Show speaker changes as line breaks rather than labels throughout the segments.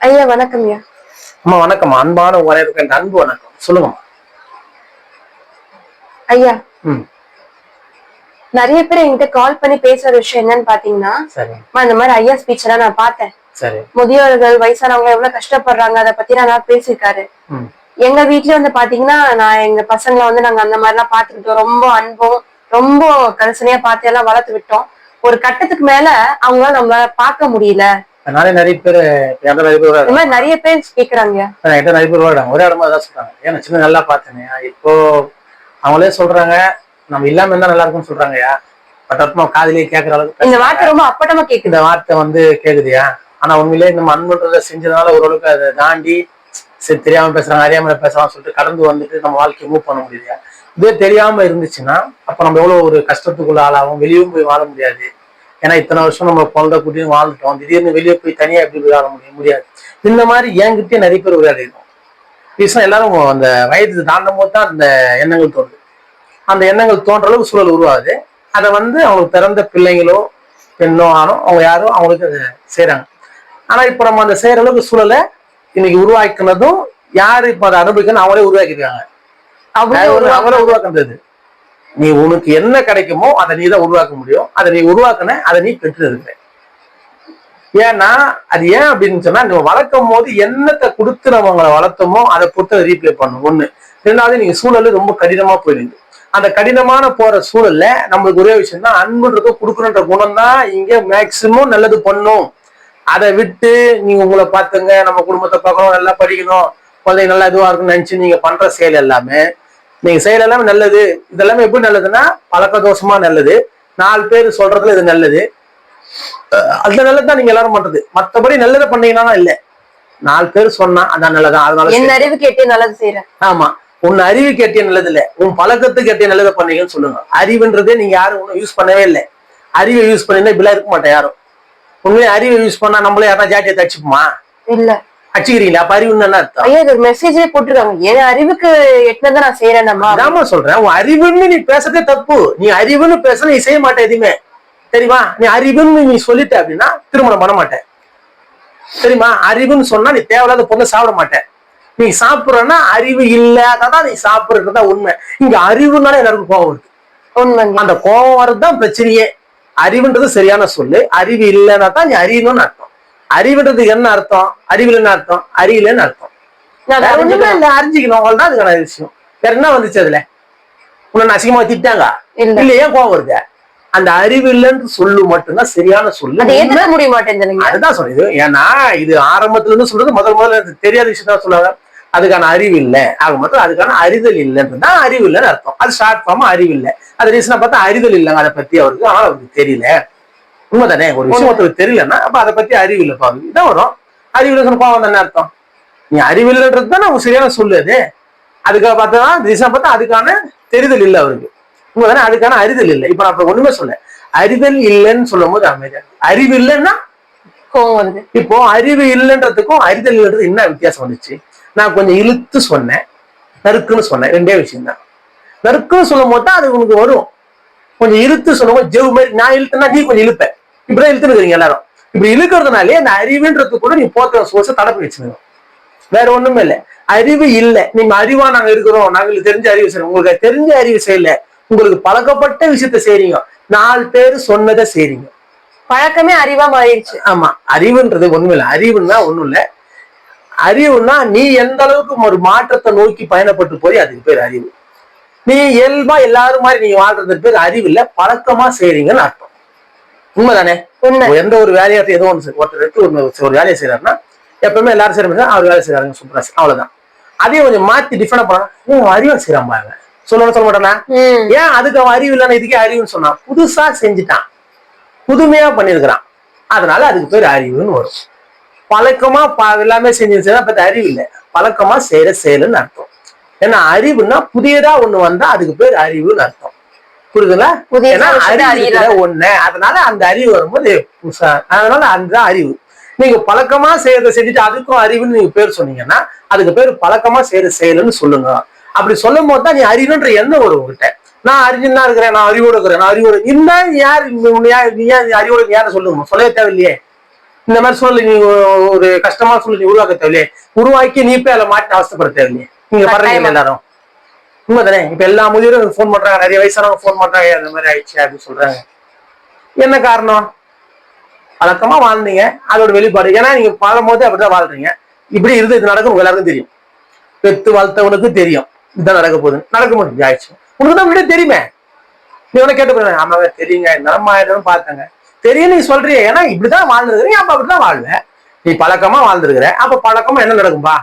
ஐயா வணக்கம் ஐயா.
அம்மா வணக்கம் அன்பான என் அன்பு வணக்கம். சொல்லுங்கம்மா.
ஐயா நிறைய பேர் என்கிட்ட கால் பண்ணி பேசுற விஷயம் என்னன்னு பாத்தீங்கன்னா இந்த மாதிரி ஐயா ஸ்பீச் எல்லாம் நான் பார்த்தேன்.
சரி.
முதியோர்கள் வயசானவங்க எவ்வளவு கஷ்டப்படுறாங்க அதை பத்தி நான் பேசியிருக்காரு. எங்க வீட்லயும் வந்து பாத்தீங்கன்னா நான் எங்க பசங்களை வந்து நாங்க அந்த மாதிரி எல்லாம் பாத்துக்கிட்டோம் ரொம்ப அன்பும் ரொம்ப கரிசனையா பார்த்து எல்லாம் வளர்த்து விட்டோம். ஒரு கட்டத்துக்கு மேல அவங்களால நம்மளால பார்க்க முடியல.
அதனால நிறைய பேர் என்கிட்ட நிறைய பேர்
இந்த மாதிரி நிறைய பேர் கேக்குறாங்க.
என்கிட்ட நிறைய பேர் விளையாடுறாங்க ஒரே இடமா தான் சொல்றாங்க. ஏன்னா சின்ன நல்லா பார்த்தேனே. இப்போ அவங்களே சொல்றாங்க. நம்ம இல்லாம இருந்தா நல்லா இருக்கும்னு சொல்றாங்கய்யா. பட் காதிலே கேட்கற அளவுக்கு
இந்த வார்த்தை ரொம்ப அப்பட்டமா கேக்குது.
இந்த வார்த்தை வந்து கேக்குதுயா ஆனா உண்மையிலேயே நம்ம அன்புன்றதை செஞ்சதுனால ஓரளவுக்கு அதை தாண்டி சரி தெரியாம பேசுறாங்க அறியாம பேசுறாங்க சொல்லிட்டு கடந்து வந்துட்டு நம்ம வாழ்க்கையை மூவ் பண்ண முடியலையா? இதே தெரியாம இருந்துச்சுன்னா அப்ப நம்ம எவ்வளவு ஒரு கஷ்டத்துக்குள்ள ஆளாகும் வெளியும் போய் வாழ முடியாது. ஏன்னா இத்தனை வருஷம் நம்ம குழந்தை குட்டியும் வாழ்ந்துட்டோம். திடீர்னு வெளியே போய் தனியா எப்படி விளையாட முடியும்? முடியாது. இந்த மாதிரி என்கிட்டயே நிறைய பேர் விளையாடிடும் ரீசன் எல்லாரும் அந்த வயது தாண்டும் போது தான் அந்த எண்ணங்கள் தோணுது அந்த எண்ணங்கள் தோன்ற அளவுக்கு சூழல் உருவாகுது. அதை வந்து அவங்களுக்கு பிறந்த பிள்ளைங்களோ பெண்ணோ ஆணோ அவங்க யாரும் அவங்களுக்கு அதை செய்றாங்க. ஆனா இப்ப நம்ம அந்த செய்யற அளவுக்கு சூழலை இன்னைக்கு உருவாக்கினதும் யாரு இப்ப அதை அனுபவிக்கணும் அவங்களே உருவாக்கிருக்காங்க
அவங்களே
அவங்களே உருவாக்குனது? நீ உனக்கு என்ன கிடைக்குமோ அதை நீ தான் உருவாக்க முடியும். அதை நீ உருவாக்கின அதை நீ பெற்று ஏன்னா அது ஏன் அப்படின்னு சொன்னா நம்ம வளர்க்கும் போது என்னத்தை கொடுத்து நம்ம அவங்களை வளர்த்தோமோ அதை பொறுத்து ரீப்ளே பண்ணும் ஒண்ணு. ரெண்டாவது நீங்க சூழல் ரொம்ப கடினமா போயிடுது. அந்த கடினமான போற சூழல்ல நம்மளுக்கு ஒரே விஷயம் தான் அன்புன்றதும் கொடுக்கணுன்ற குணம் தான் இங்க மேக்சிமம் நல்லது பண்ணும். அதை விட்டு நீங்க உங்களை பார்த்துங்க நம்ம குடும்பத்தை பார்க்கணும் நல்லா படிக்கணும் குழந்தைங்க நல்லா இதுவா இருக்கும்னு நினைச்சு நீங்க பண்ற செயல் எல்லாமே நீங்க செயல் எல்லாமே நல்லது. இதெல்லாமே எப்படி நல்லதுன்னா பழக்க தோஷமா நல்லது. நாலு பேர் சொல்றதுல இது நல்லது. அந்த நல்லது தான் நீங்க எல்லாரும் பண்றது. மத்தபடி நல்லதை பண்ணீங்கன்னா இல்ல. நாலு பேர் சொன்னா அதான் நல்லதா? அதனால
என். அறிவு கேட்டு நல்லது செய்யறேன்
ஆமா. உன் அறிவு கேட்டிய நல்லது இல்ல. உன் பழக்கத்துக்கு கேட்டிய நல்லதை பண்ணீங்கன்னு சொல்லுங்க. அறிவுன்றதே நீங்க யாரும் ஒன்றும் யூஸ் பண்ணவே இல்லை. அறிவை யூஸ் பண்ணினா இப்படிலாம் இருக்க மாட்டேன் யாரும். உண்மையை அறிவை யூஸ் பண்ணா நம்மளே யாரா ஜாட்டியை தச்சுப்போமா
இல்ல.
அடிச்சுக்கிறீங்களா என்ன அர்த்தம்.
ஐயா இது மெசேஜே போட்டிருக்காங்க. என் அறிவுக்கு எட்டுனதை நான் செய்யறேன்மா
அதாம்மா சொல்றேன். உன் அறிவுன்னு நீ பேசுறதே தப்பு. நீ அறிவுன்னு பேச நீ செய்ய மாட்டே எதுவுமே. தெரியுமா? நீ அறிவுன்னு நீ சொல்லிட்ட அப்படின்னா திருமணம் பண்ண மாட்டேன். தெரியுமா? அறிவுன்னு சொன்னா நீ தேவையில்லாத பொருளை சாப்பிட மாட்டேன். நீ சாப்பிடுறன்னா அறிவு இல்லாதான் நீ சாப்பிடுறதுதான் உண்மை. இங்க அறிவுனால எல்லாருக்கும் கோவம் வருது. அந்த கோபம் வர்றதுதான் பிரச்சனையே. அறிவுன்றது சரியான சொல்லு. அறிவு இல்லைன்னா தான் நீ அறியணும்னு அறிவுன்றதுக்கு என்ன அர்த்தம்? அறிவில் என்ன அர்த்தம்? அறியலன்னு அர்த்தம்? வேற ஒண்ணுமே. இல்ல. அறிஞ்சிக்கணும். அவ்வளவுதான் அதுக்கான விஷயம். வேற என்ன வந்துச்சு அதுல? உன்னை அசிங்கமா திட்டாங்க.
இல்ல.
ஏன் கோவம் வருது? அந்த அறிவு இல்லைன்னு சொல்லு மட்டும்தான் சரியான சொல்லு.
ஏத்துக்க முடிய மாட்டேங்குதுங்க
அதுதான் சொல்லுது ஏன்னா இது ஆரம்பத்துல இருந்து சொல்றது முதல் முதல்ல தெரியாத விஷயம் தான் சொல்லுவாங்க. அதுக்கான அறிவு இல்லை. ஆக மொத்தம் அதுக்கான அறிதல் இல்லைன்னு தான் அறிவு இல்லைன்னு அர்த்தம். அது ஷார்ட் ஃபார்மா அறிவு இல்லை. அது ரீசனா பார்த்தா அறிதல் இல்லைங்க. அதை பத்தி அவருக்கு ஆனால் அவருக்கு தெரியல. உண்மைதானே? ஒரு விஷயம் ஒருத்தருக்கு தெரியலன்னா அப்ப அதை பத்தி அறிவு இல்லைப்பா அவருக்கு இதான் வரும். அறிவு இல்லை சொன்ன கோவம் தானே அர்த்தம்? நீ அறிவு இல்லைன்றது தான் அவங்க சரியான சொல்லு அது. அதுக்காக பார்த்தா ரீசனா பார்த்தா அதுக்கான தெரிதல் இல்லை அவருக்கு. உண்மைதானே? அதுக்கான அறிதல் இல்லை. இப்ப நான் அப்ப ஒண்ணுமே சொல்ல அறிதல் இல்லைன்னு சொல்லும் போது அமைதியா. அறிவு இல்லைன்னா
கோவம் வருது.
இப்போ அறிவு இல்லைன்றதுக்கும் அறிதல் இல்லைன்றது என்ன வித்தியாசம் வந்துச்சு? நான் கொஞ்சம் இழுத்து சொன்னேன். நறுக்குன்னு சொன்னேன். ரெண்டே விஷயம் தான் நறுக்குன்னு சொல்லும் போது தான் அது உனக்கு வரும். கொஞ்சம் இழுத்து சொல்லும்போது ஜெவு மாதிரி நான் இழுத்தேன்னா நீ கொஞ்சம் இழுப்ப. இப்படிதான் இழுத்துன்னு இருக்கீங்க எல்லாரும். இப்படி இழுக்கிறதுனாலே அந்த அறிவுன்றது கூட நீ போத்த சோர்ஸை தடப்பி வச்சுக்கணும். வேற ஒண்ணுமே இல்லை. அறிவு இல்லை. நீங்க அறிவா நாங்க இருக்கிறோம். நாங்களுக்கு தெரிஞ்ச அறிவு செய்யறோம். உங்களுக்கு தெரிஞ்ச அறிவு செய்யல. உங்களுக்கு பழக்கப்பட்ட விஷயத்த செய்றீங்க. நாலு பேர் சொன்னதை செய்றீங்க.
பழக்கமே அறிவா மாறிடுச்சு.
ஆமா. அறிவுன்றது ஒண்ணும் இல்லை. அறிவுன்னா ஒண்ணும் இல்ல. அறிவுன்னா நீ எந்த அளவுக்கு ஒரு மாற்றத்தை நோக்கி பயணப்பட்டு போய் அதுக்கு பேர் அறிவு. நீ இயல்பா எல்லாரும் மாதிரி நீங்க வாழ்றதுக்கு பேர் அறிவு இல்ல. பழக்கமா செய்றீங்கன்னு அர்த்தம். உண்மைதானே?
உண்மை.
எந்த ஒரு வேலையாட்டு ஏதோ ஒன்று ஒருத்தர் எடுத்து ஒரு ஒரு வேலையை செய்யறாருன்னா எப்பவுமே எல்லாரும் செய்யற அவர் வேலை செய்யறாங்க சூப்பரா அவ்வளவுதான். அதையும் கொஞ்சம் மாத்தி டிஃபரெண்ட் பண்ணா அறிவா செய்யறான் பாருங்க சொல்லணும்னு சொல்ல மாட்டானா? ஏன் அதுக்கு அவன் அறிவு இல்லைன்னா இதுக்கே அறிவுன்னு சொன்னான்? புதுசா செஞ்சுட்டான். புதுமையா பண்ணியிருக்கிறான். அதனால அதுக்கு பேர் அறிவுன்னு வரும். பழக்கமா ப- எல்லாமே செஞ்சா பத்தி அறிவு இல்லை. பழக்கமா செய்யற செயலுன்னு அர்த்தம். ஏன்னா அறிவுன்னா புதியதா ஒண்ணு வந்தா அதுக்கு பேர் அறிவுன்னு அர்த்தம். புரியுதுங்களா? அறிவு ஒண்ணு. அதனால அந்த அறிவு வரும்போது புதுசா அதனால அதுதான் அறிவு. நீங்க பழக்கமா செய்யறதை செஞ்சுட்டு அதுக்கும் அறிவுன்னு நீங்க பேர் சொன்னீங்கன்னா அதுக்கு பேர் பழக்கமா செய்யற செயலுன்னு சொல்லுங்க. அப்படி சொல்லும் போது தான் நீ அறிவுன்ற எண்ணம் வரும் உங்ககிட்ட. நான் அறிஞ்சுன்னா இருக்கிறேன் நான் அறிவோட இருக்கிறேன் நான் அறிவோட இருந்தா யார்? நீ யார் அறிவோட யாரை சொல்லுங்க. சொல்லவே தேவையில்லையே. இந்த மாதிரி சூழல் நீ ஒரு கஷ்டமான சூழல் நீ உருவாக்க தேவையில்லையே. உருவாக்கி நீ போய் அதில் மாட்டி அவஸ்தைப்பட தேவையில்லையே. நீங்க பண்றீங்க
கட்டாயமா.
எல்லாரும் உண்மைதானே? இப்ப எல்லா முதியோரும் ஃபோன் பண்றாங்க. நிறைய வயசானவங்க ஃபோன் பண்றாங்க. அந்த மாதிரி ஆயிடுச்சு அப்படின்னு சொல்றாங்க. என்ன காரணம்? வழக்கமா வாழ்ந்தீங்க. அதோட வெளிப்பாடு. ஏன்னா நீங்க வாழும்போது அப்படிதான் வாழ்றீங்க. இப்படி இருந்து இது நடக்கும் உங்க எல்லாருக்கும் தெரியும். பெத்து வளர்த்தவனுக்கு தெரியும். இதுதான் நடக்க போகுது. நடக்க முடியும் ஆயிடுச்சு. உனக்கு தான் முன்னாடியே தெரியுமே. நீ உன கேட்டு போயிருங்க ஆமாங்க தெரியுங்க. நம்ம ஆயிடும் பார்த்தாங்க. தெரியும் நீ சொல்றிய. ஏன்னா இப்படிதான் வாழ்ந்துருக்குறீங்க அப்ப அப்படிதான் வாழ்வேன் நீ பழக்கமா வாழ்ந்துருக்கிற. அப்ப பழக்கமா என்ன நடக்கும்பா?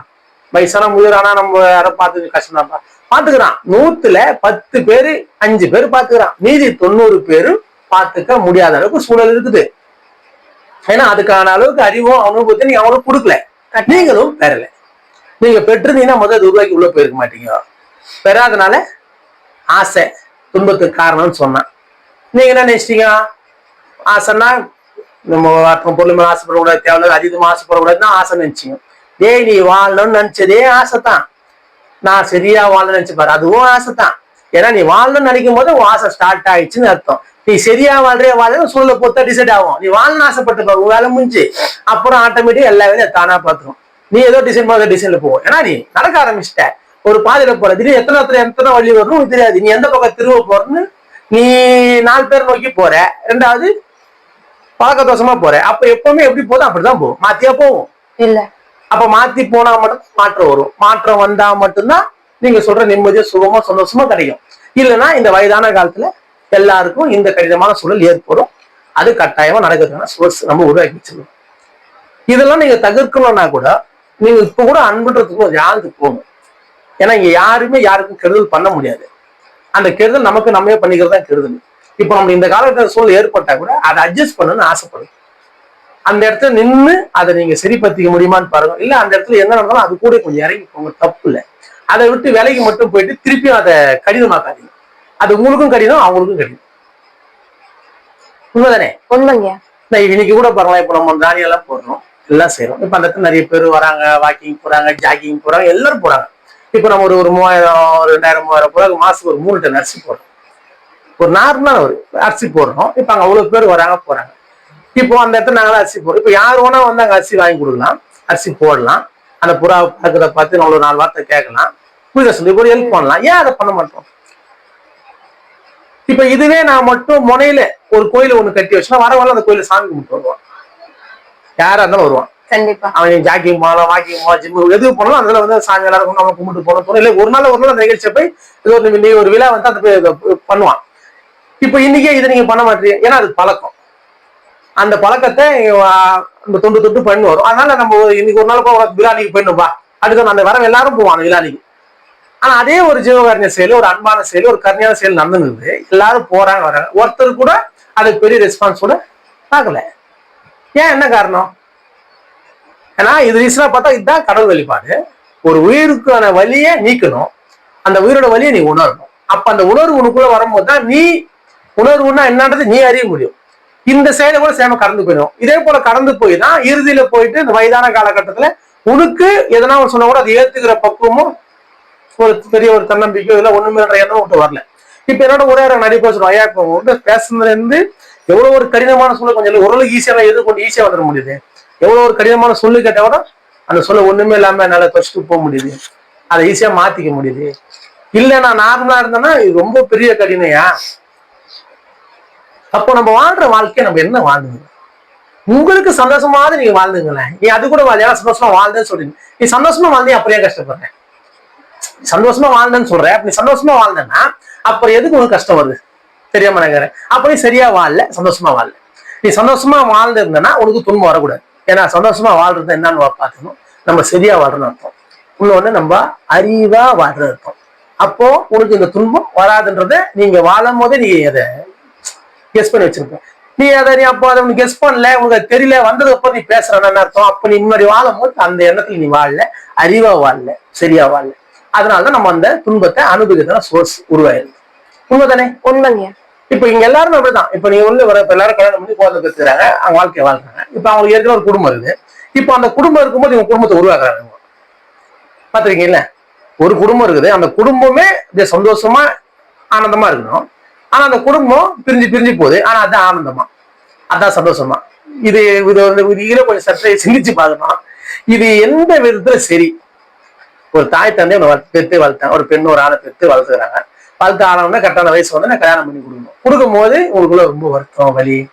வயசான முதிரானா நம்ம யாரும் பார்த்து கஷ்டம்தான்ப்பா. பாத்துக்கிறான். நூத்துல பத்து பேரு அஞ்சு பேர் பாத்துக்கிறான். மீதி தொண்ணூறு பேரு பாத்துக்க முடியாத அளவுக்கு சூழல் இருக்குது. ஏன்னா அதுக்கான அளவுக்கு அறிவும் அனுபவத்தை நீங்க அவங்களுக்கு கொடுக்கல. நீங்களும் பெறல. நீங்க பெற்றிருந்தீங்கன்னா அது உருவாக்கி உள்ள போயிருக்க மாட்டீங்க. பெறாதனால ஆசை துன்பத்துக்கு காரணம்னு சொன்னான் நீங்க என்ன நினைச்சிட்டீங்க? ஆசைன்னா நம்ம பொருள் மேல ஆசைப்படக்கூடாது தேவையில்ல அதிகமா ஆசைப்படக்கூடாதுன்னு ஆசை நினைச்சீங்க. டேய் நீ வாழணும்னு நினைச்சதே ஆசைதான். நான் சரியா வாழணும்னு நினைச்சு பாரு. அதுவும் ஆசைதான். ஏன்னா நீ வாழணும்னு நினைக்கும் போது உன் ஆசை ஸ்டார்ட் ஆயிடுச்சுன்னு அர்த்தம். நீ சரியா வாழ்றே வாழ சூழலை பொறுத்தா டிசைட் ஆகும். நீ வாழணும் ஆசைப்பட்டு பாரு. உன் வேலை முடிஞ்சு. அப்புறம் ஆட்டோமேட்டிக் எல்லா வேலையும் தானா பார்த்துரும். நீ ஏதோ டிசைன் மாதிரி டிசைன்ல போவோம் ஏன்னா நீ நடக்க ஆரம்பிச்சிட்ட. ஒரு பாதையில போற. திடீர் எத்தனை எத்தனை எத்தனை வழி வரும் தெரியாது. நீ எந்த பக்கம் திரும்ப போறன்னு நீ நாலு பேர் நோக்கி போற. ரெண்டாவது பழக்க தோஷமா போற. அப்ப எப்பவுமே எப்படி போதும் அப்படிதான் போகும். மாத்தியா போகும்.
இல்ல.
அப்ப மாத்தி போனா மட்டும் மாற்றம் வரும். மாற்றம் வந்தா மட்டும்தான் நீங்க சொல்ற நிம்மதியா சுகமா சந்தோஷமா கிடைக்கும். இல்லைன்னா இந்த வயதான காலத்துல எல்லாருக்கும் இந்த கடினமான சூழல் ஏற்படும். அது கட்டாயமா நடக்கிறதுக்கான சோர்ஸ் நம்ம உருவாக்கி வச்சிருக்கோம். இதெல்லாம் நீங்க தவிர்க்கணும்னா கூட நீங்க இப்ப கூட அன்புன்றதுக்கு ஒரு யாருக்கு போகணும் ஏன்னா இங்க யாருமே யாருக்கும் கெடுதல் பண்ண முடியாது. அந்த கெடுதல் நமக்கு நம்மே பண்ணிக்கிறது தான் கெடுதல். இப்போ நம்ம இந்த காலகட்ட சூழல் ஏற்பட்டா கூட அதை அட்ஜஸ்ட் பண்ணணும்னு ஆசைப்படும் அந்த இடத்துல நின்று அதை நீங்க சரிப்படுத்திக்க முடியுமான்னு பாருங்க. இல்ல அந்த இடத்துல என்ன நடந்தாலும் அது கூட கொஞ்சம் இறங்கி போங்க. தப்பு இல்லை. அதை விட்டு விலைக்கு மட்டும் போயிட்டு திருப்பியும் அதை கடினமாக்காதீங்க. அது உங்களுக்கும் கடினம் அவங்களுக்கும் கடினம். உண்மைதானே?
உண்மைங்க.
இன்னைக்கு கூட பாருங்களேன் இப்போ நம்ம தானியம் எல்லாம் போடுறோம். எல்லாம் செய்யறோம் இப்போ அந்த இடத்துல நிறைய பேர் வராங்க வாக்கிங் போறாங்க ஜாக்கிங் போறாங்க எல்லாரும் போறாங்க. இப்போ நம்ம ஒரு ஒரு மூவாயிரம் ரெண்டாயிரம் மூவாயிரம் போறாங்க மாசத்துக்கு ஒரு மூணு டன் அரிசி போடுறோம். ஒரு நார்மலான ஒரு அரிசி போடுறோம். இப்போ அங்க அவ்வளவு பேர் வராங்க போறாங்க. இப்போ அந்த இடத்துல நாங்களாம் அரிசி போடுறோம் இப்போ யார் வேணா வந்து அங்க அரிசி வாங்கி கொடுக்கலாம். அரிசி போடலாம். அந்த புறா பார்க்கறத பார்த்து நம்ம ஒரு நாலு வார்த்தை கேட்கலாம். பூஜை சொல்லி? ஒரு ஹெல்ப் பண்ணலாம். ஏன் அதை பண்ண மாட்டோம்? இப்ப இதுவே நான் மட்டும் முனையில ஒரு கோயில ஒண்ணு கட்டி வச்சுன்னா வரவங்க அந்த கோயில சாமி கும்பிட்டு வருவான். யாரா இருந்தாலும் வருவான்.
கண்டிப்பா.
அவன் ஜாக்கிங் போகலாம் வாக்கிங் போகலாம் ஜிம் எது போனாலும் அதுல வந்து சாமி எல்லாரும் நம்ம கும்பிட்டு போகணும். போகணும் இல்லை ஒரு நாள் ஒரு நாள் அந்த நிகழ்ச்சியை போய் இது ஒரு ஒரு விழா வந்து அந்த பண்ணுவான். இப்ப இன்னைக்கே இதை நீங்க பண்ண மாட்டீங்க. ஏன்னா அது பழக்கம். அந்த பழக்கத்தை நம்ம தொண்டு தொட்டு பண்ணி வரும் அதனால நம்ம ஒரு- இன்னைக்கு ஒரு நாள் போய் உனக்கு விழானிக்கு போயிடணும்பா அடுத்து அந்த வரம் எல்லாரும் போவாங்க விழானிக்கு ஆனா அதே ஒரு ஜீவகாரண்ய செயல் ஒரு அன்பான செயல் ஒரு கருணையான செயல் நடந்துருது எல்லாரும் போறாங்க வராங்க. ஒருத்தர் கூட அதுக்கு பெரிய ரெஸ்பான்ஸோட பார்க்கல. ஏன் என்ன காரணம்? ஏன்னா இது ரீசனா பார்த்தா இதுதான் கடவுள் வழிபாடு. ஒரு உயிருக்கான வழியை நீக்கணும். அந்த உயிரோட வலியை நீ உணரணும். அப்ப அந்த உணர்வு உனக்குள்ள வரும்போது தான் நீ உணர்வுன்னா என்னன்றது நீ அறிய முடியும். இந்த சைடு கூட சேம கடந்து போயிடும். இதே போல கடந்து போய் தான் இறுதியில போயிட்டு இந்த வயதான காலகட்டத்துல உனக்கு எதனா ஒரு சொன்னா கூட அதை ஏத்துக்கிற பக்குவமும் ஒரு பெரிய ஒரு தன்னம்பிக்கையோ இல்லை ஒண்ணுமே எண்ணம் விட்டு வரல. இப்ப என்னோட ஒரே ஒரு நிறைய பேர் சொல்லுவோம் ஐயா இப்போ உங்கள்கிட்ட பேசுனதுல இருந்து எவ்வளவு ஒரு கடினமான சொல்ல கொஞ்சம் ஓரளவுக்கு ஈஸியாக கொஞ்சம் ஈஸியா வந்துட முடியுது. எவ்வளவு ஒரு கடினமான சொல்லு கேட்ட கூட அந்த சொல்ல ஒண்ணுமே இல்லாம என்னால தொச்சுட்டு போக முடியுது. அதை ஈஸியா மாத்திக்க முடியுது. இல்ல நான் நார்மலா இருந்தேன்னா இது ரொம்ப பெரிய கடினையா? அப்போ நம்ம வாழ்ற வாழ்க்கையை நம்ம என்ன வாழ்ந்து உங்களுக்கு சந்தோஷமாவது நீங்க வாழ்ந்துங்களேன். நீ அது கூட வாழ் சந்தோஷமா வாழ்ந்தேன்னு சொல்றீங்க நீ சந்தோஷமா வாழ்ந்தே அப்படியே கஷ்டப்படுறேன் சந்தோஷமா வாழ்ந்தேன்னு சொல்ற. அப்ப நீ சந்தோஷமா வாழ்ந்தேன்னா அப்புறம் எதுக்கு உனக்கு கஷ்டம் வருது? தெரியாம நினைக்கிறேன் அப்ப நீ சரியா வாழல சந்தோஷமா வாழல. நீ சந்தோஷமா வாழ்ந்திருந்தனா உனக்கு துன்பம் வரக்கூடாது. ஏன்னா சந்தோஷமா வாழ்றது என்னன்னு பார்க்கணும். நம்ம சரியா வாழ்றோம்னு அர்த்தம். இன்னொன்னு நம்ம அறிவா வாழ்றது அர்த்தம். அப்போ உனக்கு இந்த துன்பம் வராதுன்றத நீங்க வாழும் போதே நீ அதை கெஸ் பண்ணி வச்சிருப்ப நீ அதை நீ அப்போ அதை உனக்கு கெஸ் பண்ணல உனக்கு தெரியல வந்ததுக்கு அப்புறம் நீ பேசுறன்னு அர்த்தம்? அப்ப நீ முன்னாடி வாழும் போது அந்த எண்ணத்துல நீ வாழல அறிவா வாழல சரியா வாழல. அதனாலதான் நம்ம அந்த துன்பத்தை அனுபவிக்கிறதுனா சோர்ஸ் உருவாயிருது உண்மைதானே?
உண்மைங்க.
இப்ப இங்க எல்லாருமே அப்படிதான். இப்ப நீங்க உள்ள வர இப்ப எல்லாரும் கல்யாணம் பண்ணி குழந்தை பெற்றுறாங்க அவங்க வாழ்க்கைய வாழ்றாங்க. இப்ப அவங்களுக்கு ஏற்கனவே ஒரு குடும்பம் இருக்குது. இப்ப அந்த குடும்பம் இருக்கும்போது இவங்க குடும்பத்தை உருவாக்குறாங்க. இவங்க. பாத்திருக்கீங்கல்ல ஒரு குடும்பம் இருக்குது. அந்த குடும்பமே சந்தோஷமா ஆனந்தமா இருக்கணும். ஆனா அந்த குடும்பம் பிரிஞ்சு பிரிஞ்சு போகுது. ஆனா அதான் ஆனந்தமா. அதான் சந்தோஷமா. இது இது வந்து இதுல கொஞ்சம் சற்றே சிந்திச்சு பார்க்கணும்? இது எந்த விதத்துல சரி? ஒரு தாய் தந்தை பெற்று வளர்த்து- வளர்த்தாங்க ஒரு பெண் ஒரு ஆணை பெற்று வளர்த்துக்கிறாங்க. வளர்த்து ஆனவொடனே கரெக்டான வயசு வந்து நான் கல்யாணம் பண்ணி கொடுக்கணும். போது உங்களுக்குள்ள ரொம்ப வருத்தம் வலி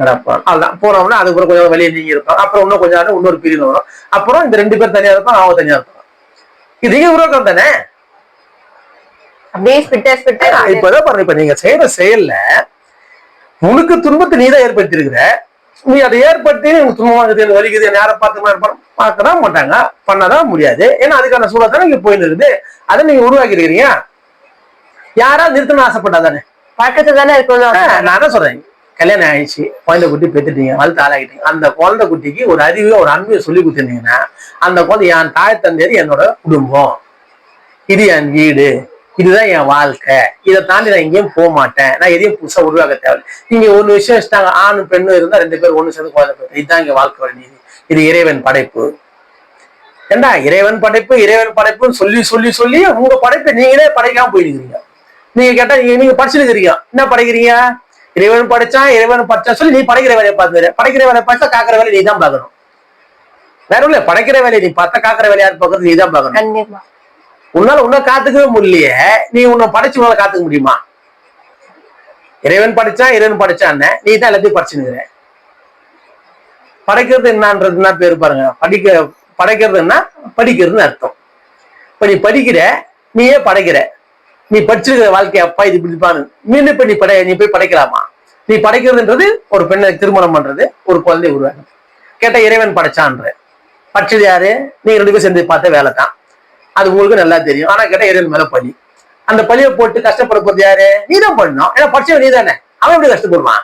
நடப்பான் அதுதான் போனோம்னா அதுக்கப்புறம் கொஞ்சம் வெளியே நீங்க இருப்போம் அப்புறம் இன்னும் கொஞ்சம் நாள் இன்னொரு பிரிவு வரும். அப்புறம் இந்த ரெண்டு பேர் தனியா இருப்பான் அவங்க தனியா இருப்பாங்க. இது உருவாக்கம் தானே?
அப்படியே ஸ்பிட்ட ஸ்பிட்ட
இப்பதான் பாருங்க இப்ப நீங்க செய்யற செயல்ல உனக்கு துன்பத்தை நீ தான் ஏற்படுத்தி இருக்கிற நீ அதை ஏற்படுத்தி உனக்கு துன்பமா இருக்குது எனக்கு வலிக்குது யாரை பார்த்து பார்க்கதான் மாட்டாங்க. பண்ணதான் முடியாது. ஏன்னா அதுக்கான சூழல் தானே இங்க போயின்னு இருக்குது. அதை நீங்க உருவாக்கி இருக்கிறீங்க யாரா நிறுத்தணும் ஆசைப்பட்டா தானே?
பக்கத்துல தானே இருக்கணும்
நான் என்ன சொல்றேன். கல்யாணம் ஆயிடுச்சு குழந்தை குட்டி பெத்துட்டீங்க வளர்த்து ஆளாகிட்டீங்க அந்த குழந்தை குட்டிக்கு ஒரு அறிவு ஒரு அன்பையும் சொல்லி கொடுத்துருந்தீங்கன்னா அந்த குழந்தை என் தாய் தந்தையர் என்னோட குடும்பம். இது என் வீடு. இதுதான் என் வாழ்க்கை. இதை தாண்டி நான் எங்கேயும் போக மாட்டேன். நான் எதையும் புதுசா உருவாக்க தேவை நீங்க ஒரு விஷயம் வச்சுட்டாங்க ஆணும் பெண்ணும் இருந்தா ரெண்டு பேரும் ஒண்ணு சேர்ந்து குழந்தை பெற்று இதுதான் இங்கே வாழ்க்கை வேண்டியது இது இறைவன் படைப்பு. ஏண்டா இறைவன் படைப்பு இறைவன் படைப்புன்னு சொல்லி சொல்லி சொல்லி உங்க படைப்பை நீங்களே படைக்காம போயிருக்கிறீங்க நீங்க கேட்டா நீங்க நீங்க படிச்சிருக்கிறீங்க. என்ன படைக்கிறீங்க? இறைவன் படிச்சான் இறைவன் படைச்சா சொல்லி நீ படைக்கிற வேலையை பார்த்து படைக்கிற வேலையை பார்த்தா காக்கிற வேலையை நீ தான் பார்க்கணும். வேற இல்ல படைக்கிற வேலையை நீ பார்த்தா காக்கிற வேலையை யார் பார்க்கறது? நீ தான் பார்க்கணும் உன்னால உன்ன காத்துக்கவே முடியலையே. நீ உன்னை படைச்சு உன்னால காத்துக்க முடியுமா? இறைவன் படிச்சா இறைவன் படைச்சான்னு நீ தான் எல்லாத்தையும் படிச்சுனுங்கிற படைக்கிறது என்னன்றதுன்னா பேர் பாருங்க. படிக்க படைக்கிறதுன்னா படிக்கிறதுன்னு அர்த்தம். இப்ப நீ படிக்கிற நீயே படைக்கிற. நீ படிச்சிருக்கிற வாழ்க்கை அப்பா இது இப்படிப்பான்னு மீண்டும் இப்ப நீ படை நீ போய் படைக்கலாமா? நீ படைக்கிறதுன்றது ஒரு பெண்ணை திருமணம் பண்றது ஒரு குழந்தை உருவாக்கு கேட்ட இறைவன் படைச்சான்ற. படிச்சது யாரு? நீங்க ரெண்டு பேரும் சேர்ந்து பார்த்த வேலை தான் அது உங்களுக்கு நல்லா தெரியும். ஆனா கேட்டா இறைவன் மேல பழி. அந்த பழியை போட்டு கஷ்டப்பட போறது யாரு? நீ தான் பண்ணணும். ஏன்னா படிச்சவன் நீ தானே அவன் எப்படி கஷ்டப்படுவான்?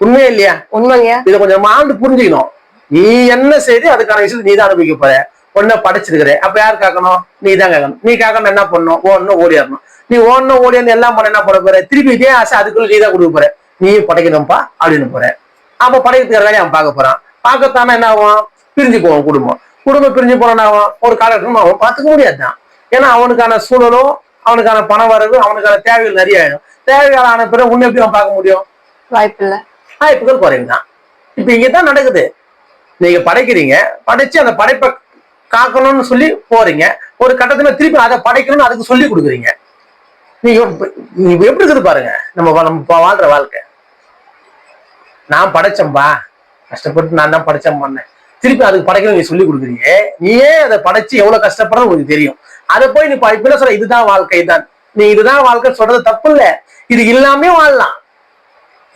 உண்மையே இல்லையா?
உண்மைங்க.
இதை கொஞ்சம் ஆண்டு புரிஞ்சுக்கணும். நீ என்ன செய்து அதுக்கான விஷயத்தை நீ தான் அனுபவிக்க போற. ஒன்ன படைச்சிருக்கிற. அப்ப யார் காக்கணும்? நீ தான் கேட்கணும் நீ காக்கணும் என்ன பண்ணணும்? ஓடணும் ஓடிடணும் நீ ஓடணும் ஓடியணும் எல்லாம் பண்ண என்ன பண்ண போற? திருப்பி இதே ஆசை அதுக்குள்ள நீ தான் கொடுக்க போற. நீ படைக்கணும்ப்பா அப்படின்னு போற. அப்ப படைக்கிறதுக்கு வேலையை அவன் பார்க்க போறான். பார்க்கத்தானே என்ன ஆகும்? பிரிஞ்சு போவான் குடும்பம். குடும்பம் பிரிஞ்சு போனா ஆகும் ஒரு காலகட்டம் அவன் பார்த்துக்க முடியாதுதான். ஏன்னா அவனுக்கான சூழலும் அவனுக்கான பண வரவு அவனுக்கான தேவைகள் நிறைய ஆயிடும் தேவைகள் ஆன பிறகு உன்னை எப்படி அவன் பார்க்க முடியும்?
வாய்ப்பு இல்ல
வாய்ப்புகள் குறைவு தான் இப்ப இங்கதான் நடக்குது. நீங்க படைக்கிறீங்க படைச்சு அந்த படைப்பை காக்கணும்னு சொல்லி போறீங்க. ஒரு கட்டத்துல திருப்பி அதை படைக்கணும்னு அதுக்கு சொல்லி கொடுக்குறீங்க. நீங்க எப்படி இருக்குது பாருங்க. நம்ம நம்ம வாழ்ற வாழ்க்கை. நான் படைச்சேன்பா. கஷ்டப்பட்டு நான் தான் படைச்சேன் பண்ணேன். திருப்பி அதுக்கு படைக்கணும் நீ சொல்லி கொடுக்குறீங்க. நீயே அதை படைச்சு எவ்வளவு கஷ்டப்படுறது உங்களுக்கு தெரியும். அதை போய் நீ இப்ப சொல்ற இதுதான் வாழ்க்கை தான். நீ இதுதான் வாழ்க்கை சொல்றது தப்பு இல்ல. இது இல்லாமே வாழலாம்.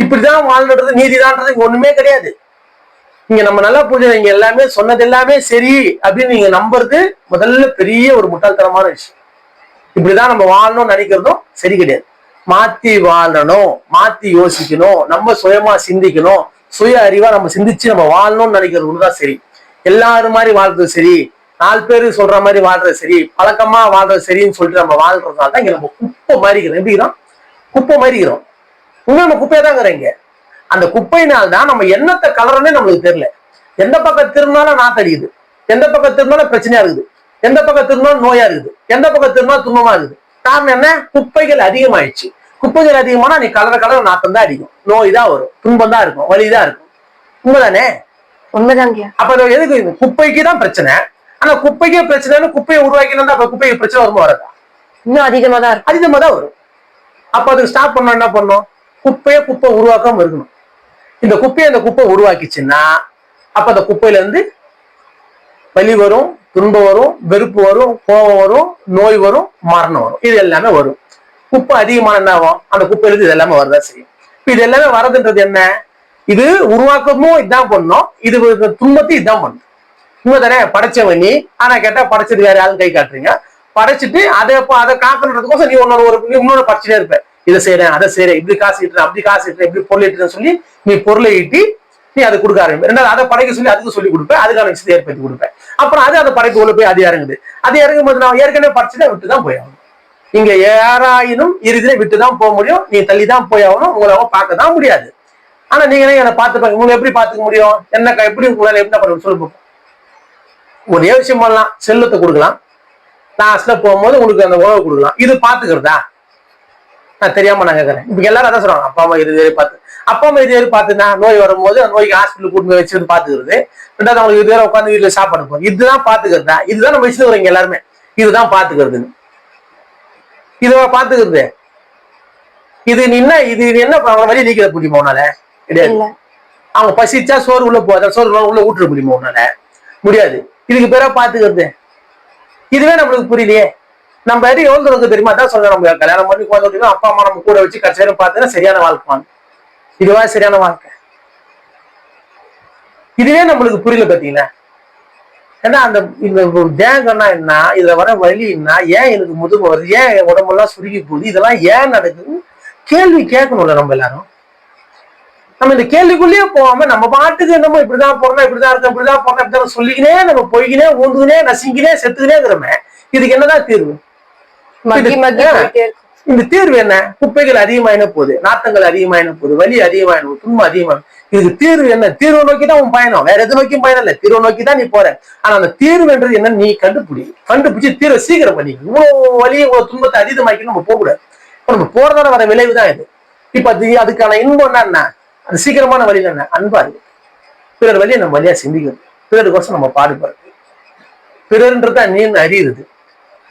இப்படிதான் வாழ்றது நீதிதான்றது இங்க ஒண்ணுமே கிடையாது. இங்க நம்ம நல்லா புரிஞ்சு இங்க எல்லாமே சொன்னது எல்லாமே சரி அப்படின்னு நீங்க நம்புறது முதல்ல பெரிய ஒரு முட்டாள்தனமான விஷயம். இப்படிதான் நம்ம வாழணும்னு நினைக்கிறதும் சரி கிடையாது. மாத்தி வாழணும் மாத்தி யோசிக்கணும் நம்ம சுயமா சிந்திக்கணும். சுய அறிவா நம்ம சிந்திச்சு நம்ம வாழணும்னு நினைக்கிறது ஒண்ணுதான் சரி. எல்லாரும் மாதிரி வாழ்றது சரி. நாலு பேரு சொல்ற மாதிரி வாழ்றது சரி. பழக்கமா வாழ்றது சரின்னு சொல்லிட்டு நம்ம வாழ்றதுனால தான் இங்க நம்ம குப்பை மாறிக்கிறோம் எப்படிக்கிறோம் குப்பை மாறிக்கிறோம் உண்மை நம்ம குப்பையா தான் இங்க அந்த குப்பையினால் தான் நம்ம என்னத்தை கலரனே நம்மளுக்கு தெரியல. எந்த பக்கம் திரும்பினாலும் நான் தெரியுது எந்த பக்கம் திரும்பினாலும் பிரச்சனையா இருக்குது. எந்த பக்கம் திரும்பினாலும் நோயா இருக்குது. எந்த பக்கம் திரும்பினாலும் துன்பமா இருக்குது. காரணம் என்ன? குப்பைகள் அதிகமாயிடுச்சு. குப்பைகள் அதிகமானா நீ கலர கலர நாத்தம் தான் அடிக்கும். நோய் தான் வரும். துன்பம் தான் இருக்கும். வலி தான் இருக்கும். உண்மைதானே?
உண்மைதாங்கய்யா.
அப்ப எதுக்கு? குப்பைக்கு தான் பிரச்சனை. ஆனா குப்பைக்கே பிரச்சனைன்னு குப்பையை உருவாக்கினா அப்ப குப்பைக்கு பிரச்சனை வருமா வராதா?
இன்னும் அதிகமா தான் இருக்கும்.
அதிகமா தான் வரும். அப்ப அதுக்கு ஸ்டாப் பண்ண என்ன பண்ணும் குப்பையை குப்பை உருவாக்காம இருக்கணும். இந்த குப்பையை அந்த குப்பை உருவாக்கிச்சுன்னா அப்ப அந்த குப்பையில இருந்து வலி வரும் துன்பம் வரும் வெறுப்பு வரும் கோபம் வரும் நோய் வரும் மரணம் வரும். இது எல்லாமே வரும். குப்பை அதிகமான என்ன ஆகும்? அந்த குப்பையிலிருந்து இது எல்லாமே வரதான் செய்யும். இப்ப இது எல்லாமே வரதுன்றது என்ன? இது உருவாக்கமும் இதான் பண்ணும். இது துன்பத்தையும் இதான் பண்ணும். உண்மை தானே படைச்சவன் நீ. ஆனா கேட்டா படைச்சது வேற யாரும் கை காட்டுறீங்க. படைச்சிட்டு அதை இப்போ அதை காக்கணுன்றதுக்கோசம் நீ உன்னோட ஒரு நீ இன்னொரு படிச்சுட்டே இருப்ப. இதை செய்யறேன் அதை செய்யறேன் இப்படி காசு இட்டுறேன் அப்படி காசு இட்டுறேன் இப்படி பொருள் ஈட்டுறேன்னு சொல்லி நீ பொருளை ஈட்டி நீ அதை கொடுக்க ஆரம்பி ரெண்டாவது அதை படைக்க சொல்லி அதுக்கு சொல்லி கொடுப்பேன் அதுக்கான விஷயத்தை ஏற்படுத்தி கொடுப்பேன் அப்புறம் அது அதை படைக்க உள்ள போய் அது இறங்குது. அது இறங்கும் போது நான் ஏற்கனவே படிச்சுட்டு விட்டு தான் போய் நீங்க யாராயினும் இறுதியில விட்டு தான் போக முடியும். நீ தள்ளி தான் போய் ஆகணும். உங்களை அவங்க பார்க்க தான் முடியாது. ஆனா நீங்க என்ன என்னை பார்த்துப்பாங்க உங்களை எப்படி பார்த்துக்க முடியும்? என்ன எப்படி உங்களால எப்படி பண்ண சொல்லு ஒரே விஷயம் பண்ணலாம். செல்லத்தை கொடுக்கலாம். லாஸ்ட்ல போகும்போது உங்களுக்கு அந்த உணவு கொடுக்கலாம். இது பாத்துக்கிறதா நான் தெரியாம நான் கேட்கறேன் இப்ப எல்லாரும் அதான் சொல்றாங்க. அப்பா அம்மா இது வரை பார்த்து. அப்பா அம்மா இது வரை பார்த்துனா நோய் வரும்போது அந்த நோய்க்கு ஹாஸ்பிட்டல் கூட்டு போய் வச்சிருந்து பாத்துக்கிறது ரெண்டாவது அவங்களுக்கு இது வரை உட்காந்து வீட்டுல சாப்பாடு போகும் இதுதான் பாத்துக்கிறதா இதுதான் நம்ம வச்சுட்டு வரீங்க எல்லாருமே. இதுதான் பாத்துக்கிறதுன்னு இதுவா பாத்துக்கிறது இது என்ன இது என்ன அவங்க வழி நீக்கிற முடியுமா உன்னால? கிடையாது. பசிச்சா சோறு உள்ள போதா சோறு உள்ள- ஊட்டுற முடியுமா உன்னால? முடியாது. இதுக்கு பேரா பாத்துக்கிறது இதுவே நம்மளுக்கு புரியலையே. நம்ம எது எவ்வளவு தூரம் தெரியுமா? தான் சொல்றேன் நம்ம கல்யாணம் பண்ணி குழந்தை அப்பா அம்மா நம்ம கூட வச்சு கடைசி நேரம் பார்த்தீங்கன்னா சரியான வாழ்க்கை வாங்க இதுவா சரியான வாழ்க்கை? இதுவே நம்மளுக்கு புரியல பாத்தீங்களா? ஏன்னா அந்த இந்த தேகம்னா என்ன? இதுல வர வலி என்ன? ஏன் எனக்கு முதுமை வருது ஏன் என் உடம்பெல்லாம் சுருங்கி போகுது? இதெல்லாம் ஏன் நடக்குது கேள்வி கேட்கணும்ல நம்ம எல்லாரும். நம்ம இந்த கேள்விக்குள்ளேயே போகாம நம்ம பாட்டுக்கு என்னமோ இப்படிதான் போறோம் இப்படிதான் இருக்கோம் இப்படிதான் போறோம் இப்படிதான் சொல்லிக்கினே நம்ம போய்க்கினே ஊந்துக்கினே நசிங்கினே செத்துக்கினே இருக்கிறோமே. இதுக்கு என்னதான் தீர்வு? இந்த தீர்வு என்ன? குப்பைகள் அதிகமாயின போகுது நாத்தங்கள் அதிகமாயின போகுது வலி அதிகமாயின துன்பம் அதிகமான இதுக்கு தீர்வு என்ன? தீர்வு நோக்கி தான் உன் பயணம். வேற எது நோக்கியும் பயணம் இல்லை. தீர்வு நோக்கி தான் நீ போற. ஆனா அந்த தீர்வுன்றது என்ன நீ கண்டுபிடி. கண்டுபிடிச்சு தீர்வை சீக்கிரம் பண்ணி. இவ்வளவு வழியை இவ்வளவு துன்பத்தை அதிகமாக்கி நம்ம போகக்கூடாது. இப்ப நம்ம போறதால வர விளைவு தான் இது. இப்ப அது அதுக்கான இன்பம் என்ன? அது சீக்கிரமான வழி என்ன? அன்பா இருக்கு பிறர் வழியை நம்ம வழியா சிந்திக்கிறது பிறருக்கோசம் நம்ம பாடுபடுறது பிறர்ன்றத நீ அறியுறது.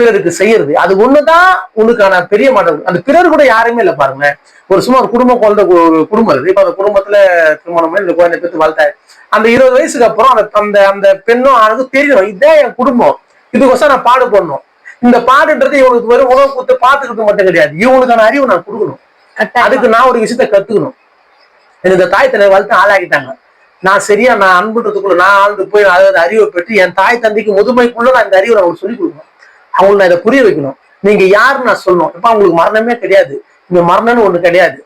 பிறருக்கு செய்யறது. அது ஒண்ணுதான் உனக்கான பெரிய மாற்றம் அந்த பிறர் கூட யாருமே இல்ல பாருங்க ஒரு சும்மா ஒரு குடும்பம் குழந்தை ஒரு குடும்பம் இருக்கு. இப்ப அந்த குடும்பத்துல திருமணம் பண்ணி இந்த குழந்தை பெற்று வளர்த்தாரு அந்த இருபது வயசுக்கு அப்புறம் அந்த அந்த அந்த பெண்ணும் ஆணுக்கும் தெரியும் இதான் என் குடும்பம். இதுக்கோசம் நான் பாடு பண்ணணும் இந்த பாடுன்றது இவனுக்கு வெறும் உணவு கொடுத்து பாத்துக்கிறது மட்டும் கிடையாது. இவனுக்கான அறிவு நான் கொடுக்கணும். அதுக்கு நான் ஒரு விஷயத்த கத்துக்கணும். எனக்கு இந்த தாய் தந்தை வளர்த்து ஆளாக்கிட்டாங்க. நான் சரியா நான் அன்புன்றதுக்குள்ள நான் ஆழ்ந்து போய் அதாவது அறிவை பெற்று என் தாய் தந்தைக்கு முதுமைக்குள்ள நான் இந்த அறிவை நான் சொல்லிக் கொடுக்கணும். அவங்களுக்கு நான் இதை புரிய வைக்கணும். நீங்க யாருன்னு நான் சொல்லணும். இப்ப அவங்களுக்கு மரணமே கிடையாது இங்க மரணம்னு ஒண்ணு கிடையாது.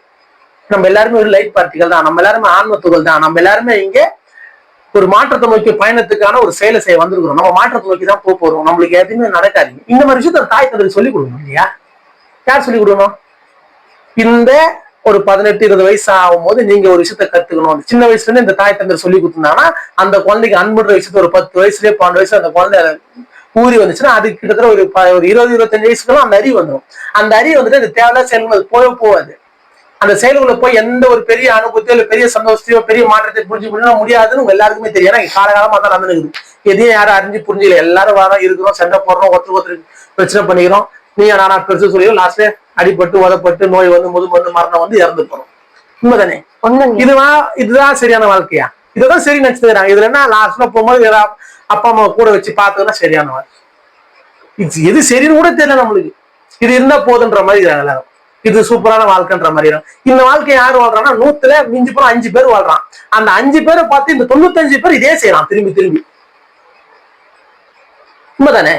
நம்ம எல்லாருமே ஒரு லைட் பார்ட்டிகள் தான். நம்ம எல்லாருமே ஆன்மத்துகள் தான். நம்ம எல்லாருமே இங்க ஒரு மாற்றத்தை நோக்கி பயணத்துக்கான ஒரு செயலை செய்ய வந்திருக்கிறோம். நம்ம மாற்றத்தை நோக்கி தான் போக போறோம். நம்மளுக்கு எதுவுமே நடக்காது இந்த மாதிரி விஷயத்த தாய் தந்தைக்கு சொல்லிக் கொடுக்கணும் இல்லையா? யார் சொல்லிக் கொடுக்கணும்? இந்த ஒரு பதினெட்டு இருபது வயசு ஆகும்போது நீங்க ஒரு விஷயத்த கத்துக்கணும். அந்த சின்ன வயசுல இருந்து இந்த தாய் தந்தை சொல்லி கொடுத்தாங்கன்னா அந்த குழந்தைக்கு அன்புன்ற விஷயத்த ஒரு பத்து வயசுலயே பன்னெண்டு வயசு அந்த குழந்தை ஊறி வந்துச்சுன்னா அது கிட்டத்தட்ட ஒரு இருபது இருபத்தஞ்சு வயசுக்குலாம் அந்த அறிவு வந்துடும் அந்த அறிவு வந்துட்டு அந்த தேவையில்லாத செயல்கள் அது போக போகாது. அந்த செயல்குள்ள போய் எந்த ஒரு பெரிய அனுபவத்தையோ இல்ல பெரிய சந்தோஷத்தையோ பெரிய மாற்றத்தை புரிஞ்சு பண்ண முடியாதுன்னு எல்லாருக்குமே தெரியும். ஏன்னா காலகாலமா தான் நடந்துருக்குது எதையும் யாரும் அறிஞ்சு புரிஞ்சுக்கல. எல்லாரும் வரோம் இருக்கிறோம் சண்டை போடுறோம் ஒருத்தருக்கு ஒருத்தருக்கு பிரச்சனை பண்ணிக்கிறோம். நீ நானா பெருசு சொல்லியும் லாஸ்ட்ல அடிபட்டு உதப்பட்டு நோய் வந்து முது வந்து மரணம் வந்து இறந்து போறோம். உண்மைதானே? இதுவா இதுதான் சரியான வாழ்க்கையா? இதுதான் சரி நினைச்சுக்கிறாங்க இதுல என்ன லாஸ்ட்ல போகும்போது அப்பா அம்மா கூட வச்சு பார்த்ததுன்னா சரியான வாழ்க்கை இது எது சரின்னு கூட தெரியல நம்மளுக்கு. இது இருந்தா போதுன்ற மாதிரி எல்லாரும். இது சூப்பரான வாழ்க்கைன்ற மாதிரி. இந்த வாழ்க்கை யார் வாழ்றான்னா நூத்துல மிஞ்சி போனா அஞ்சு பேர் வாழ்றான். அந்த அஞ்சு பேரை பார்த்து இந்த தொண்ணூத்தஞ்சு பேர் இதே செய்யறான் திரும்பி திரும்பி. உண்மைதானே?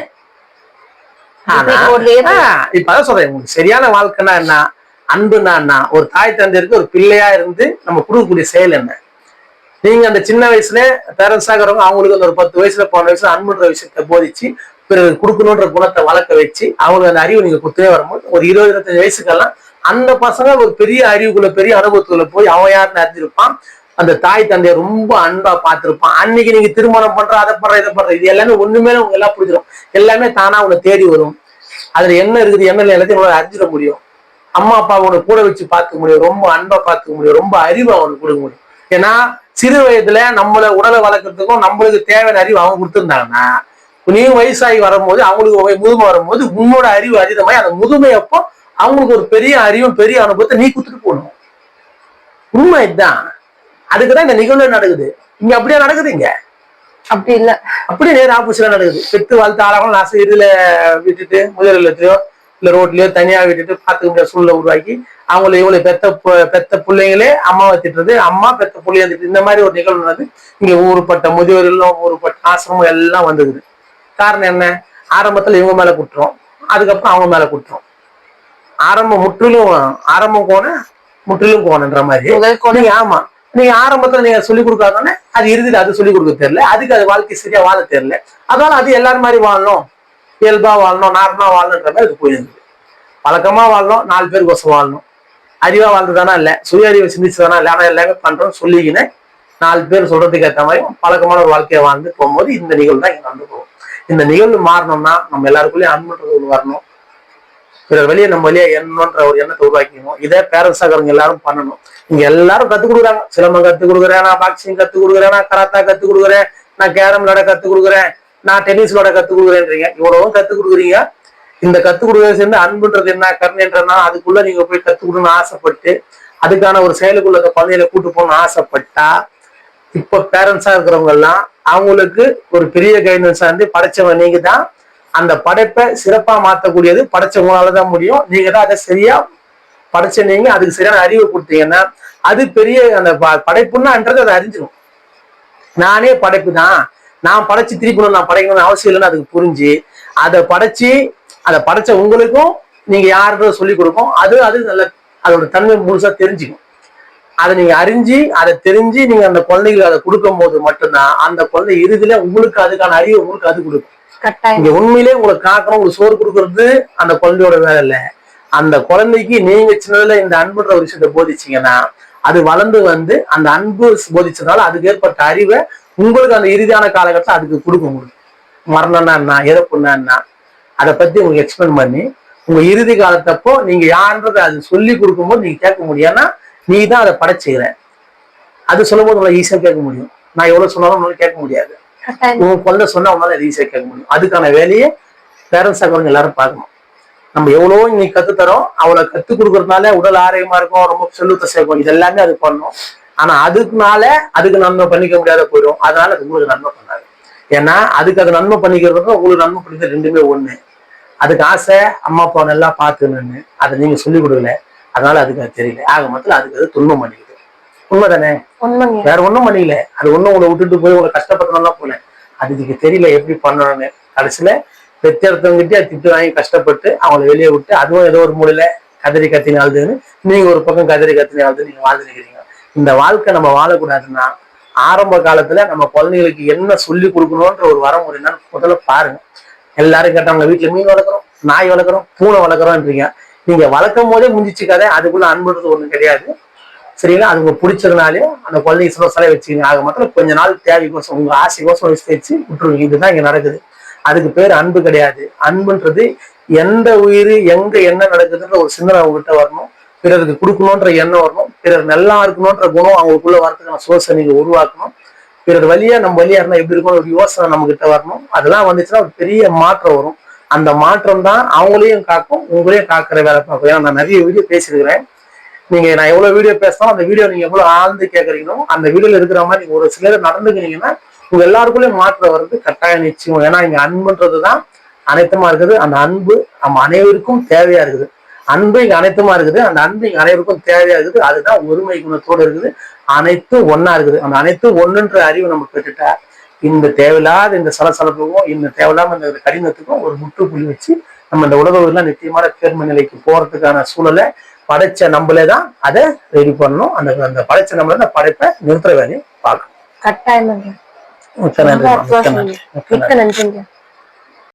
ஆனா,
இப்ப ஒரு label.
ஆ, இப்ப அதான் சொல்றேன். உங்களுக்கு சரியான வாழ்க்கைன்னா என்ன? அன்புனா என்ன? ஒரு தாய் தந்தையருக்கு ஒரு பிள்ளையா இருந்து நம்ம கொடுக்கக்கூடிய செயல் என்ன? நீங்க அந்த சின்ன வயசுல பேரண்ட்ஸ் ஆகிறவங்க அவங்களுக்கு அந்த ஒரு பத்து வயசுல போன வயசுல அன்புன்ற விஷயத்தை போதிச்சு பிறகு கொடுக்கணுன்ற குணத்தை வளர்க்க வச்சு அவங்களுக்கு அந்த அறிவு நீங்க குத்துவே வரும்போது ஒரு இருபது இருபத்தஞ்சு வயசுக்கெல்லாம் அந்த பசங்க ஒரு பெரிய அறிவுக்குள்ள பெரிய அனுபவத்துக்குள்ள போய் அவன் யாருன்னு அறிஞ்சிருப்பான். அந்த தாய் தந்தைய ரொம்ப அன்பா பார்த்திருப்பான். அன்னைக்கு நீங்க திருமணம் பண்ற அதை பண்ற இதை பண்ற இது எல்லாமே ஒண்ணுமே உங்க எல்லாம் புரிஞ்சிடும் எல்லாமே தானா உங்களை தேடி வரும். அதுல என்ன இருக்குது என்ன எல்லாத்தையும் உங்களால அறிஞ்சிட முடியும். அம்மா அப்பா உனக்கு கூட வச்சு பார்த்துக்க முடியும். ரொம்ப அன்பா பார்த்துக்க முடியும். ரொம்ப அறிவு அவனுக்கு கொடுக்க முடியும். ஏன்னா சிறு வயதுல நம்மள உடலை வளர்க்கறதுக்கும் நம்மளுக்கு தேவையான அறிவு அவங்க கொடுத்துருந்தாங்கன்னா நீயும் வயசாகி வரும்போது அவங்களுக்கு முதுமை வரும்போது உன்னோட அறிவு அதிகமாய் அந்த முதுமை அப்போ அவங்களுக்கு ஒரு பெரிய அறிவும் பெரிய அனுபவத்தை நீ கொடுத்துட்டு போகணும். உண்மை இதுதான். அதுக்குதான் இந்த நிகழ்வு நடக்குது. இங்க அப்படியே நடக்குது இங்க?
அப்படி இல்ல.
அப்படியே நேர் ஆப்போசிட்டா நடக்குது. பெத்து வளர்த்து ஆளாமல் லாஸ்ட் இதுல விட்டுட்டு முதல் இல்லத்திலயோ இல்ல ரோட்லயோ தனியா விட்டுட்டு பாத்துக்க முடியாத சூழ்நிலை உருவாக்கி அவங்கள இவங்களை பெத்த பெத்த பிள்ளைங்களே அம்மாவை திட்டுறது அம்மா பெத்த பிள்ளைய திட்டு இந்த மாதிரி ஒரு நிகழ்வு நடந்து இங்க ஊருப்பட்ட முதியோர்களும் ஊருப்பட்ட ஆசிரமம் எல்லாம் வந்துக்குது காரணம் என்ன? ஆரம்பத்துல இவங்க மேல குற்றம். அதுக்கப்புறம் அவங்க மேல குற்றம். ஆரம்பம் முற்றிலும் ஆரம்பம் கோண முற்றிலும் கோணன்ற மாதிரி.
கொண்டு
நீங்க ஆமா. நீங்க ஆரம்பத்துல நீங்க சொல்லி கொடுக்காதோன்னே அது இறுதியில் அது சொல்லி கொடுக்க தெரியல. அதுக்கு அது வாழ்க்கை சரியா வாழ தெரியல. அதனால அது எல்லாரும் மாதிரி வாழணும். இயல்பா வாழணும் நார்மலா வாழணுன்ற மாதிரி அது போயிருந்தது. பழக்கமா வாழணும் நாலு பேருக்கு கோசம் வாழணும். அறிவா வாழ்றதானா இல்ல? சுய அறிவை சிந்திச்சதானா இல்ல? ஆனா எல்லாமே பண்றோம் சொல்லிக்கின்னு நாலு பேர் சொல்றதுக்கு ஏற்ற மாதிரி பழக்கமான ஒரு வாழ்க்கையை வாழ்ந்து போகும்போது இந்த நிகழ்வு தான் இங்க வந்து போகும். இந்த நிகழ்வு மாறணும்னா நம்ம எல்லாருக்குள்ளேயும் அன்புன்றது ஒண்ணு வரணும். பிறர் வெளியே நம்ம வெளியே என்னன்ற ஒரு எண்ணத்தை உருவாக்கிக்கணும். இதே பேரண்ட்ஸ் ஆகிறவங்க எல்லாரும் பண்ணணும். இங்க எல்லாரும் கத்துக் கொடுக்குறாங்க. சிலம்பம் கத்துக் கொடுக்குறேன் நான் பாக்ஸிங் கத்துக் கொடுக்குறேன் நான் கராத்தா கத்துக் கொடுக்குறேன் நான் கேரம் விளையாட கத்துக் கொடுக்குறேன் நான் டென்னிஸ் விளையாட கத்துக் கொடுக்குறேன்றீங்க. இவ்வளவும் கத்துக் கொடுக்குறீங்க. இந்த கத்து கொடுக்க சேர்ந்து அன்புன்றது என்ன கருணைன்றனா அதுக்குள்ள நீங்க போய் கத்து ஆசைப்பட்டு அதுக்கான ஒரு செயலுக்குள்ள அந்த கூட்டு போகணும்னு ஆசைப்பட்டா இப்ப பேரண்ட்ஸா இருக்கிறவங்க எல்லாம் அவங்களுக்கு ஒரு பெரிய கைடன்ஸா இருந்து படைச்சவன் நீங்க தான். அந்த படைப்பை சிறப்பா மாத்தக்கூடியது படைச்சவங்களால தான் முடியும். நீங்க தான் அதை சரியா படைச்ச நீங்க அதுக்கு சரியான அறிவு கொடுத்தீங்கன்னா அது பெரிய அந்த ப- படைப்புன்னான்றது அதை அறிஞ்சிடும் நானே படைப்பு தான் நான் படைச்சு திருப்பணும் நான் படைக்கணும்னு அவசியம் இல்லைன்னு அதுக்கு புரிஞ்சு அதை படைச்சு அதை படைச்ச உங்களுக்கும் நீங்க யாருன்றத சொல்லி கொடுக்கும். அது அது நல்ல அதோட தன்மை முழுசா தெரிஞ்சுக்கும். அதை நீங்க அறிஞ்சு அதை தெரிஞ்சு நீங்க அந்த குழந்தைகளுக்கு அதை கொடுக்கும் போது மட்டும்தான் அந்த குழந்தை இறுதியில உங்களுக்கு அதுக்கான அறிவு உங்களுக்கு அது கொடுக்கும். இங்க உண்மையிலே உங்களுக்கு காக்கணும் உங்களுக்கு சோறு கொடுக்கறது அந்த குழந்தையோட வேலை இல்ல. அந்த குழந்தைக்கு நீங்க சின்னதுல இந்த அன்புன்ற ஒரு விஷயத்தை போதிச்சீங்கன்னா அது வளர்ந்து வந்து அந்த அன்பு போதிச்சதுனால அதுக்கு ஏற்பட்ட அறிவை உங்களுக்கு அந்த இறுதியான காலகட்டத்தில் அதுக்கு கொடுக்க முடியும் மரணம்னா என்ன இறப்புன்னா என்ன அதை பத்தி உங்களுக்கு எக்ஸ்பிளைன் பண்ணி உங்க இறுதி காலத்தப்போ நீங்க யாருன்றதை அது சொல்லி கொடுக்கும்போது நீங்க கேட்க முடியும். ஏன்னா நீ தான் அதை படைச்சுக்கிற அது சொல்லும்போது உங்களை ஈஸியா கேட்க முடியும். நான் எவ்வளவு சொன்னாலும் உங்களால கேட்க முடியாது. உங்க குழந்தை சொன்னா உங்களால அது ஈஸியா கேட்க முடியும். அதுக்கான வேலையை பேரண்ட்ஸ் ஆகிறவங்க எல்லாரும் பார்க்கணும். நம்ம எவ்வளவோ இன்னைக்கு கத்து தரோம் அவளை கத்து கொடுக்கறதுனால உடல் ஆரோக்கியமா இருக்கும் ரொம்ப செல்வத்தை சேர்க்கும். இது எல்லாமே அது பண்ணும். ஆனா அதுக்குனால அதுக்கு நன்மை பண்ணிக்க முடியாத போயிடும். அதனால அது உங்களுக்கு நன்மை பண்ணாது. ஏன்னா அதுக்கு அது நன்மை பண்ணிக்கிறதுக்கும் உங்களுக்கு நன்மை பண்ணிக்கிறது ரெண்டுமே ஒண்ணு. அதுக்கு ஆசை அம்மா அப்பா நல்லா பார்த்துன்னு அதை நீங்க சொல்லி கொடுக்கல. அதனால அதுக்கு அது தெரியல. ஆக மொத்தம் அதுக்கு அது துன்பம் பண்ணிக்குது உண்மைதானே? வேற ஒண்ணும் பண்ணல. அது ஒண்ணும் உங்களை விட்டுட்டு போய் உங்களை கஷ்டப்படுத்தணும்லாம் போல. அது இதுக்கு தெரியல எப்படி பண்ணணும்னு. கடைசியில பெத்தெடுத்தவங்கிட்டே அது திட்டு வாங்கி கஷ்டப்பட்டு அவங்கள வெளியே விட்டு அதுவும் ஏதோ ஒரு மூலையில கதறி கத்தினி ஆளுதுன்னு நீங்க ஒரு பக்கம் கதறி கத்தினி ஆளுது நீங்க வாழ்ந்துருக்கிறீங்க. இந்த வாழ்க்கை நம்ம வாழக்கூடாதுன்னா ஆரம்ப காலத்துல நம்ம குழந்தைகளுக்கு என்ன சொல்லி கொடுக்கணும்ன்ற ஒரு வரம் ஒரு என்னன்னு முதல்ல பாருங்க. எல்லாரும் கேட்டாங்க வீட்டுல மீன் வளர்க்குறோம் நாய் வளர்க்குறோம் பூனை வளர்க்குறோம்ன்றீங்க நீங்க வளர்க்கும் போதே முடிஞ்சிச்சு கதை அதுக்குள்ள அன்புன்றது ஒண்ணும் கிடையாது. சரிங்களா? அது உங்களுக்கு பிடிச்சதுனாலே அந்த குழந்தைங்க சில வச்சுக்கோங்க. ஆக மாத்திரம் கொஞ்ச நாள் தேவைக்கோசம் உங்க ஆசைக்கோசம் வச்சு வச்சு விட்டுருவீங்க இதுதான் இங்க நடக்குது. அதுக்கு பேர் அன்பு கிடையாது. அன்புன்றது எந்த உயிர் எங்க என்ன நடக்குதுன்ற ஒரு சிந்தனை அவங்ககிட்ட வரணும். பிறருக்கு கொடுக்கணுன்ற எண்ணம் வரணும். பிறர் நல்லா இருக்கணுன்ற குணம் அவங்களுக்குள்ள வரதுக்கான சோர்ஸை நீங்க உருவாக்கணும். பிறர் வழியா நம்ம வழியா இருந்தா எப்படி இருக்கணும் ஒரு யோசனை நம்ம கிட்ட வரணும். அதெல்லாம் வந்துச்சுன்னா ஒரு பெரிய மாற்றம் வரும். அந்த மாற்றம் தான் அவங்களையும் காக்கும் உங்களையும் காக்கிற வேலை பார்க்கும். ஏன்னா நான் நிறைய வீடியோ பேசியிருக்கிறேன். நீங்க நான் எவ்வளவு வீடியோ பேசினாலும் அந்த வீடியோ நீங்க எவ்வளவு ஆழ்ந்து கேட்கறீங்களோ அந்த வீடியோல இருக்கிற மாதிரி நீங்க ஒரு சிலர் நடந்துக்கிறீங்கன்னா உங்க எல்லாருக்குள்ளயும் மாற்றம் வருது கட்டாயம் நிச்சயம். ஏன்னா இங்க அன்புன்றது தான் அனைத்துமா இருக்குது. அந்த அன்பு நம்ம அனைவருக்கும் தேவையா இருக்குது. அன்பு இங்க அனைத்துமா இருக்குது. அந்த அன்பு இங்க அனைவருக்கும் தேவையா இருக்குது. அதுதான் ஒருமை குணத்தோட இருக்குது. அனைத்தும் ஒண்ணா இருக்குது. அந்த அனைத்தும் ஒண்ணுன்ற அறிவு நம்ம பெற்றுட்டா இந்த தேவையில்லாத இந்த சலசலப்புக்கும் இந்த தேவையில்லாம இந்த கடினத்துக்கும் ஒரு முற்றுப்புள்ளி வச்சு நம்ம இந்த உலகம் நிச்சயமான தேர்வு நிலைக்கு போறதுக்கான சூழலை படைச்ச நம்மளே தான் அதை ரெடி பண்ணணும். அந்த அந்த படைச்ச நம்மளே அந்த படைப்பை நிறுத்துற வேலையை பார்க்கணும்.
கட்டாயம்
மிக்க நன்றி.
மிக்க நன்றிங்க.